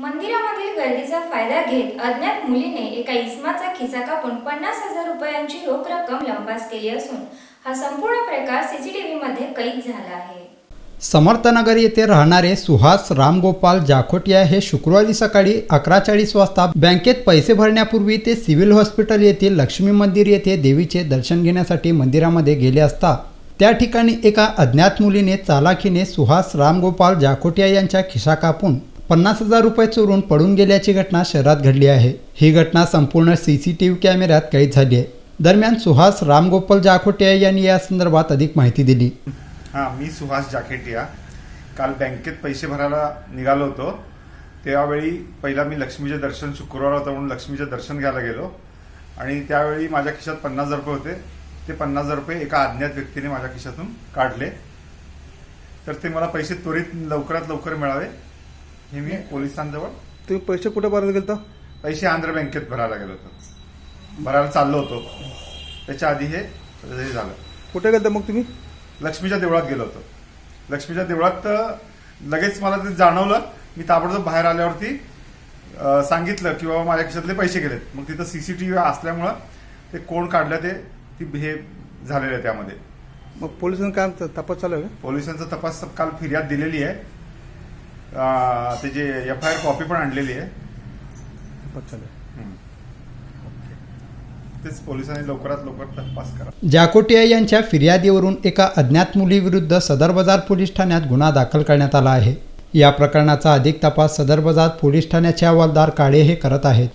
मंदिरामधील गर्दीचा फायदा घेत अज्ञात मुलीने एका इसमाचा खिसा कापून पन्नास हजार रुपयांची रोख रक्कम लंपास केली असून हा संपूर्ण प्रकार सीसीटीव्ही मध्ये कैद झाला आहे. समर्थनगर येथे राहणारे सुहास रामगोपाल जाखोटिया हे शुक्रवारी सकाळी अकरा चाळीस वाजता बँकेत पैसे भरण्यापूर्वी ते सिव्हिल हॉस्पिटल येथील लक्ष्मी मंदिर येथे देवीचे दर्शन घेण्यासाठी मंदिरामध्ये गेले असता त्या ठिकाणी एका अज्ञात मुलीने चालाखीने सुहास रामगोपाल जाखोटिया यांच्या खिसा कापून पन्नास हजार रुपये चोरून पडून गेल्याची घटना शहरात घडली आहे. ही घटना संपूर्ण सी सी टी व्ही कॅमेऱ्यात कैद झाली आहे. दरम्यान सुहास रामगोपाल जाखोटिया यांनी या संदर्भात अधिक माहिती दिली. हां मी सुहास जाखेटिया. काल बँकेत पैसे भरायला निघालो होतो. त्यावेळी पहिला मी लक्ष्मीचे दर्शन शुक्रवार होता म्हणून लक्ष्मीचे दर्शन घ्यायला गेलो. आणि त्यावेळी माझ्या खिशात पन्नास हजार रुपये होते. ते पन्नास हजार रुपये एका अज्ञात व्यक्तीने माझ्या खिशातून काढले. तर ते मला पैसे त्वरित लवकरात लवकर मिळावे. हे मी पोलिसांजवळ. तुम्ही पैसे कुठे भरायला गेलता? पैसे आंध्र बँकेत भरायला गेलो होतो. भरायला चाललो होतो. त्याच्या आधी हे हे झालं. कुठे गेलता मग तुम्ही? लक्ष्मीच्या देवळात गेलो होतो. लक्ष्मीच्या देवळात लगेच मला ते जाणवलं. मी ताबडतोब बाहेर आल्यावरती सांगितलं की बाबा माझ्या खिशातले पैसे गेलेत. मग तिथं सीसीटीव्ही असल्यामुळं ते कोण काढलं ते ती हे झालेलं आहे त्यामध्ये. मग पोलिसांनी काय तपास चालू आहे? पोलिसांचा तपास काल फिर्याद दिलेली आहे. त्याची एफ आय आर कॉपी पण आणलेली आहे. तेच पोलिसांनी लवकरात लवकर तपास करा. जाकोटिया यांच्या फिर्यादीवरून एका अज्ञात मुलीविरुद्ध सदर बाजार पोलीस ठाण्यात गुन्हा दाखल करण्यात आला आहे. या प्रकरणाचा अधिक तपास सदर बाजार पोलीस ठाण्याचे हवालदार काळे हे करत आहेत.